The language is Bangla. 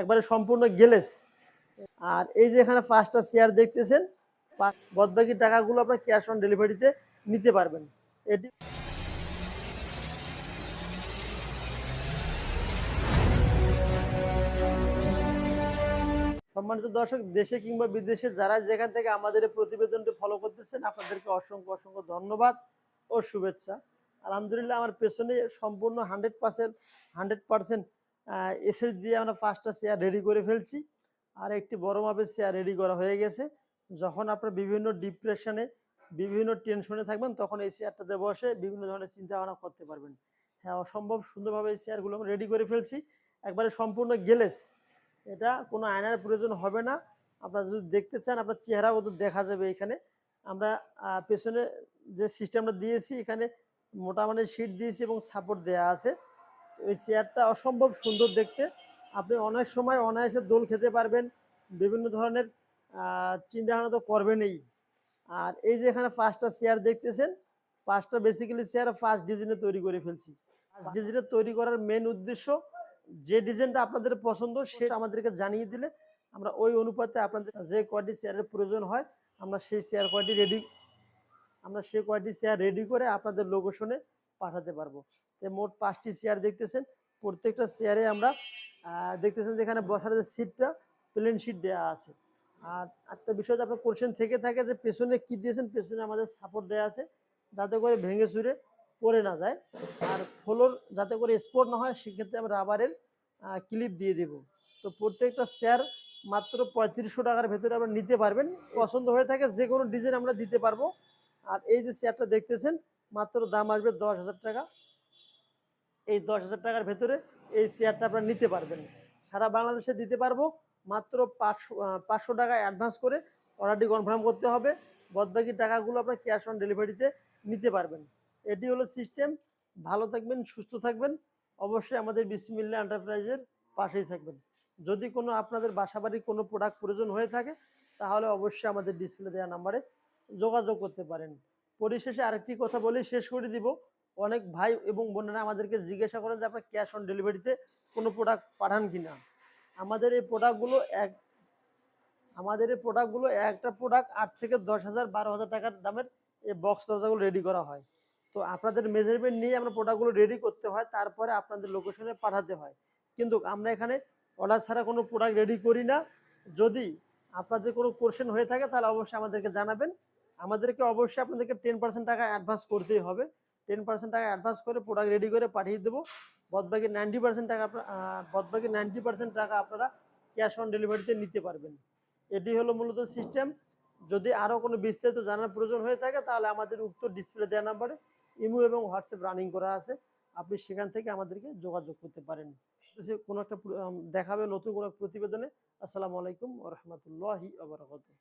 একবারে সম্পূর্ণ গেলেস। আর এই যে এখানে পাঁচটা চেয়ার দেখতেছেন বাদবাকি টাকাগুলো আপনার ক্যাশ অন ডেলিভারিতে নিতে পারবেন। এটি সম্মানিত দর্শক, দেশে কিংবা বিদেশে যারা যেখান থেকে আমাদের এই প্রতিবেদনটি ফলো করতেছেন, আপনাদেরকে অসংখ্য অসংখ্য ধন্যবাদ ও শুভেচ্ছা। আলহামদুলিল্লাহ, আমার পেছনে সম্পূর্ণ hundred percent hundred percent SS দিয়ে আমরা পাঁচটা চেয়ার রেডি করে ফেলছি। আর একটি বড় মাপের চেয়ার রেডি করা হয়ে গেছে। যখন আপনার বিভিন্ন ডিপ্রেশনে বিভিন্ন টেনশনে থাকবেন, তখন এই চেয়ারটাতে বসে বিভিন্ন ধরনের চিন্তা ভাবনা করতে পারবেন। হ্যাঁ অসম্ভব সুন্দরভাবে এই চেয়ারগুলো আমরা রেডি করে ফেলছি। একবারে সম্পূর্ণ গেলেস এটা কোনো আয়নার প্রয়োজন হবে না। আপনারা যদি দেখতে চান, আপনার চেহারাও তো দেখা যাবে এখানে। আমরা পেছনে যে সিস্টেমটা দিয়েছি, এখানে মোটা মানে সিট দিয়েছি এবং সাপোর্ট দেওয়া আছে। এই চেয়ারটা অসম্ভব সুন্দর দেখতে। আপনি অনেক সময় অনায়াসে দোল খেতে পারবেন, বিভিন্ন ধরনের চিন্তা ভাবনা তো করবেনই। আর এই যে এখানে পাঁচটা চেয়ার দেখতেছেন, পাঁচটা বেসিক্যালি চেয়ার ফার্স্ট ডিজাইনে তৈরি করে ফেলছি। ফার্স্ট ডিজাইনে তৈরি করার মেন উদ্দেশ্য, যে ডিজাইনটা আপনাদের পছন্দ, সেটা আমাদেরকে জানিয়ে দিলে আমরা ওই অনুপাতে আপনাদের যে কয়টি চেয়ারের প্রয়োজন হয়, আমরা সেই চেয়ার কয়টি রেডি আমরা সেই কয়টি চেয়ার রেডি করে আপনাদের লোকেশনে পাঠাতে পারব। তো মোট পাঁচটি চেয়ার দেখতেছেন। প্রত্যেকটা চেয়ারে আমরা দেখতেছেন যেখানে বসার যে সিটটা প্লেন সিট দেওয়া আছে। আর একটা বিষয় যে আপনার কোশ্চেন থেকে থাকে যে পেছনে কি দিয়েছেন, পেছনে আমাদের সাপোর্ট দেওয়া আছে। যাতে করে ভেঙে চুরে পড়ে না যায়। আর ফ্লোর যাতে করে স্পোর্ট না হয়, সেক্ষেত্রে আমরা রাবারের ক্লিপ দিয়ে দেব। তো প্রত্যেকটা চেয়ার মাত্র পঁয়ত্রিশশো টাকার ভেতরে আপনারা নিতে পারবেন। পছন্দ হয়ে থাকে যে কোনো ডিজাইন আমরা দিতে পারব। আর এই যে চেয়ারটা দেখতেছেন মাত্র দাম আসবে দশ হাজার টাকা। এই দশ হাজার টাকার ভেতরে এই চেয়ারটা আপনারা নিতে পারবেন। সারা বাংলাদেশে দিতে পারব। মাত্র পাঁচশো পাঁচশো টাকা অ্যাডভান্স করে অর্ডারটি কনফার্ম করতে হবে। বাদবাকি টাকাগুলো আপনার ক্যাশ অন ডেলিভারিতে নিতে পারবেন। এটি হলো সিস্টেম ভালো থাকবেন, সুস্থ থাকবেন। অবশ্যই আমাদের বিসমিল্লা এন্টারপ্রাইজের পাশেই থাকবেন। যদি কোনো আপনাদের বাসাবাড়ির কোনো প্রোডাক্ট প্রয়োজন হয়ে থাকে, তাহলে অবশ্যই আমাদের ডিসপ্লে দেওয়া নাম্বারে যোগাযোগ করতে পারেন। পরিশেষে আরেকটি কথা বলে শেষ করে দিব। অনেক ভাই এবং বোনেরা আমাদেরকে জিজ্ঞাসা করেন যে, আপনার ক্যাশ অন ডেলিভারিতে কোনো প্রোডাক্ট পাঠান কি না আমাদের এই প্রোডাক্টগুলো এক, আমাদের এই প্রোডাক্টগুলো একটা প্রোডাক্ট আট থেকে দশ হাজার বারো হাজার টাকার দামের এই বক্স দরজাগুলো রেডি করা হয়। তো আপনাদের মেজারমেন্ট নিয়ে আমরা প্রোডাক্টগুলো রেডি করতে হয়, তারপরে আপনাদের লোকেশনে পাঠাতে হয়। কিন্তু আমরা এখানে অর্ডার ছাড়া কোনো প্রোডাক্ট রেডি করি না। যদি আপনাদের কোনো কোশ্চেন হয়ে থাকে, তাহলে অবশ্যই আমাদেরকে জানাবেন। আমাদেরকে অবশ্যই আপনাদেরকে টেন পার্সেন্ট টাকা অ্যাডভান্স করতেই হবে। টেন পার্সেন্ট টাকা অ্যাডভান্স করে প্রোডাক্ট রেডি করে পাঠিয়ে দেবো। বদবাকি নাইনটি পার্সেন্ট টাকা বদবাকি নাইনটি পার্সেন্ট টাকা আপনারা ক্যাশ অন ডেলিভারিতে নিতে পারবেন। এটি হলো মূলত সিস্টেম যদি আরও কোনো বিস্তারিত জানার প্রয়োজন হয়ে থাকে, তাহলে আমাদের উক্ত ডিসপ্লে দেওয়া নাম্বারে ইমো এবং হোয়াটসঅ্যাপ রানিং করা আছে। আপনি সেখান থেকে আমাদেরকে যোগাযোগ করতে পারেন। কোনো একটা দেখাবে নতুন কোনো প্রতিবেদনে। আসসালামু আলাইকুম রহমতুল্লাহি আবরাকাতুহ